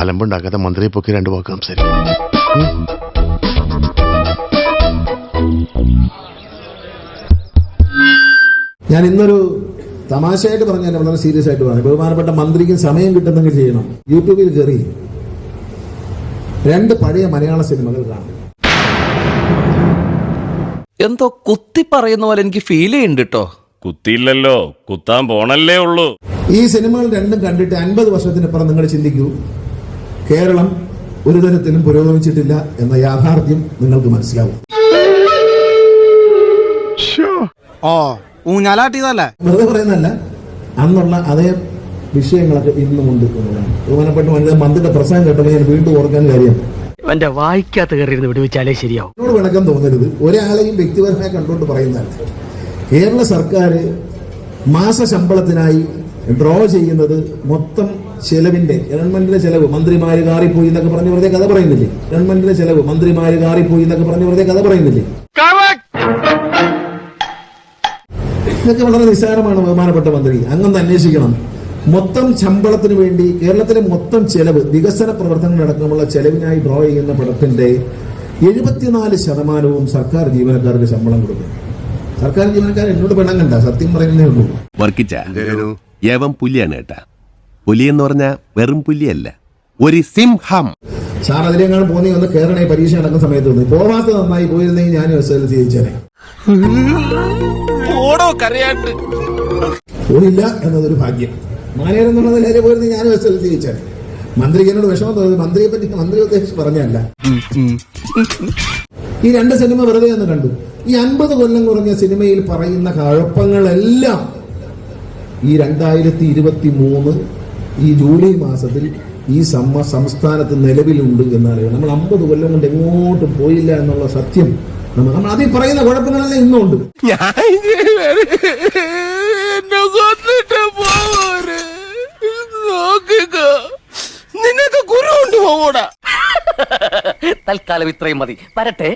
അലമ്പുണ്ടാക്കാതെ മന്ത്രിയെ പൊക്കി രണ്ടു വാക്ക് സംസാരിക്കും ഞാൻ ഇന്നൊരു തമാശയായിട്ട് പറഞ്ഞാൽ വളരെ സീരിയസ് ആയിട്ട് പറഞ്ഞു. ബഹുമാനപ്പെട്ട മന്ത്രിക്ക് സമയം കിട്ടുന്നെങ്കിൽ ചെയ്യണം. യൂട്യൂബിൽ കയറി രണ്ട് പഴയ മലയാള സിനിമകൾ കാണും എന്തോ കുത്തി പറയുന്ന പോലെ എനിക്ക് ഫീൽ ചെയ്യുന്നുണ്ട് കേട്ടോ കുത്തിയില്ലല്ലോ. കുത്താൻ പോണല്ലേ ഉള്ളൂ. ഈ സിനിമകൾ രണ്ടും കണ്ടിട്ട് അൻപത് വർഷത്തിനപ്പുറം നിങ്ങൾ ചിന്തിക്കൂ. കേരളം ഒരു തരത്തിലും പുരോഗമിച്ചിട്ടില്ല എന്ന യാഥാർത്ഥ്യം നിങ്ങൾക്ക് മനസ്സിലാവും. ഓ ഊഞ്ഞാലാട്ടിയതല്ലേ? വെറുതെ പറയുന്നതല്ല അന്നുള്ള അതേ വിഷയങ്ങളൊക്കെ ഇന്നും ഉണ്ട് എന്നുള്ളതാണ്. ബഹുമാനപ്പെട്ട വനിതാ മന്ത്രിയുടെ പ്രസംഗം കേട്ടപ്പോൾ ഞാൻ വീണ്ടും ഓർക്കാൻ കാര്യം. എന്റെ വായിക്കാത്ത കയറിയിരുന്ന് വിടുവിച്ചാലേ ശരിയാവും. എന്നോട് വിളക്കം തോന്നരുത്. ഒരാളെയും വ്യക്തിപരമായി കണ്ടുകൊണ്ട് പറയുന്നതല്ല. കേരള സർക്കാർ മാസ ശമ്പളത്തിനായി ഡ്രോ ചെയ്യുന്നത് മൊത്തം ചെലവിന്റെ ഗവൺമെന്റിന്റെ ചെലവ് മന്ത്രിമാര് കാറിപ്പോയി എന്നൊക്കെ പറഞ്ഞ് വെറുതെ കഥ പറയുന്നില്ലേ? ഗവൺമെന്റിന്റെ ചെലവ് മന്ത്രിമാര് കാറിപ്പോയി എന്നൊക്കെ പറഞ്ഞ് വെറുതെ കഥ പറയുന്നില്ലേ? ഇതൊക്കെ വളരെ നിസ്സാരമാണ് ബഹുമാനപ്പെട്ട മന്ത്രി. അങ്ങൊന്ന് അന്വേഷിക്കണം. മൊത്തം ശമ്പളത്തിന് വേണ്ടി കേരളത്തിലെ മൊത്തം ചെലവ് വികസന പ്രവർത്തനങ്ങളടക്കമുള്ള ചെലവിനായി ഡ്രോ ചെയ്യുന്ന പടത്തിന്റെ എഴുപത്തിനാല് ശതമാനവും സർക്കാർ ജീവനക്കാർക്ക് ശമ്പളം കൊടുക്കും. സർക്കാർ ജീവനക്കാർ എന്നോട് പെണ്ണം കണ്ട സത്യം പറയുന്നേ ഉള്ളൂ. വർക്കിച്ച പുലിയാണ് കേട്ടാ പുലി എന്ന് പറഞ്ഞാ വെറും പുലിയല്ല. ഒരു സിംഹം. സാർ അതിലെങ്ങാനും പോന്നി ഒന്ന് കയറണേ പരീക്ഷ നടക്കുന്ന സമയത്ത് വന്നു പോവാത്ത നന്നായി പോയിരുന്നെങ്കിൽ ഞാൻ എസ് എൽ സി ജയിച്ചേനെ. പോയില്ല എന്നതൊരു ഭാഗ്യം. മാനേരം എന്നുള്ള നിലയിൽ പോയിരുന്നെങ്കിൽ ഞാനും എസ് എൽ സി ജയിച്ചേനെ. മന്ത്രിക്ക് എന്നോട് വിഷമം തോന്നുന്നത് മന്ത്രിയെ പറ്റി മന്ത്രി ഉദ്ദേശിച്ച് പറഞ്ഞല്ല ഈ രണ്ട് സിനിമ വെറുതെ ഒന്ന് കണ്ടു. ഈ അൻപത് കൊല്ലം കുറഞ്ഞ സിനിമയിൽ പറയുന്ന കഴപ്പങ്ങളെല്ലാം ഈ രണ്ടായിരത്തി ഇരുപത്തി മൂന്ന് ഈ ജൂലൈ മാസത്തിൽ ഈ സമ്മ സംസ്ഥാനത്ത് നിലവിലുണ്ട് എന്നറിയാം നമ്മൾ അമ്പത് കൊല്ലം കൊണ്ട് എങ്ങോട്ടും പോയില്ല എന്നുള്ള സത്യം നമ്മൾ നമ്മൾ അതിൽ പറയുന്ന കുഴപ്പങ്ങളെല്ലാം ഇന്നും ഉണ്ട് നിനക്ക് ഗുരു കൊണ്ട് പോകൂടാ തൽക്കാലം ഇത്രയും മതി. വരട്ടെ.